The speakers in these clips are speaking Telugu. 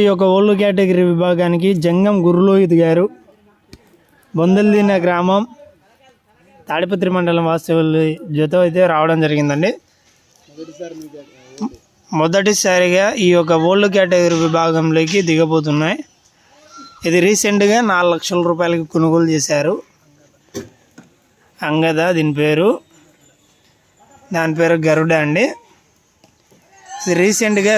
ఈ యొక్క ఓల్డ్ కేటగిరీ విభాగానికి జంగం గురులోహిత్ గారు బొందల్దీన గ్రామం తాడిపత్రి మండలం వాస్తవులు జత అయితే రావడం జరిగిందండి. మొదటిసారిగా ఈ యొక్క ఓల్డ్ కేటగిరీ విభాగంలోకి దిగబోతున్నాయి. ఇది రీసెంట్గా నాలుగు లక్షల రూపాయలకి కొనుగోలు చేశారు. అంగద దీని పేరు. దాని పేరు గరుడ అండి. ఇది రీసెంట్గా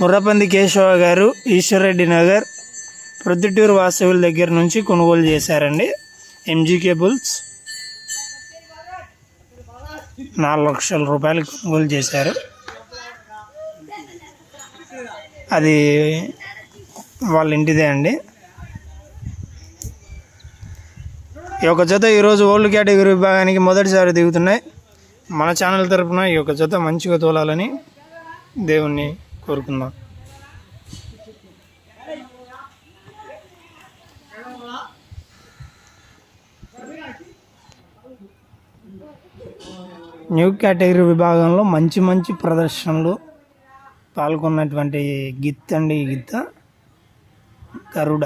ముర్రపంది కేశవ గారు ఈశ్వర్రెడ్డి నగర్ ప్రొద్దుటూరు వాసవుల దగ్గర నుంచి కొనుగోలు చేశారండి. ఎంజీ కేబుల్స్ నాలుగు లక్షల రూపాయలు కొనుగోలు చేశారు. అది వాళ్ళ ఇంటిదే అండి. ఈ యొక్క జత ఈరోజు ఓల్డ్ కేటగిరీ విభాగానికి మొదటిసారి దిగుతున్నాయి. మన ఛానల్ తరఫున ఈ యొక్క జత మంచిగా తోలాలని దేవుణ్ణి కోరుకుందాం. న్యూ కేటగిరీ విభాగంలో మంచి మంచి ప్రదర్శనలు పాల్గొన్నటువంటి గిత్ అండి ఈ గిత్త గరుడ.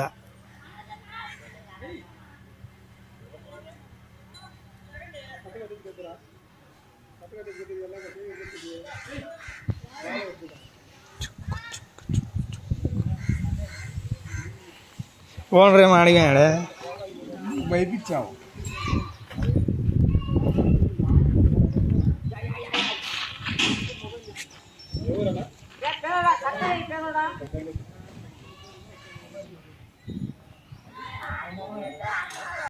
ഓണറെ മാണിക്കാണ് വൈപ്പിച്ചാവും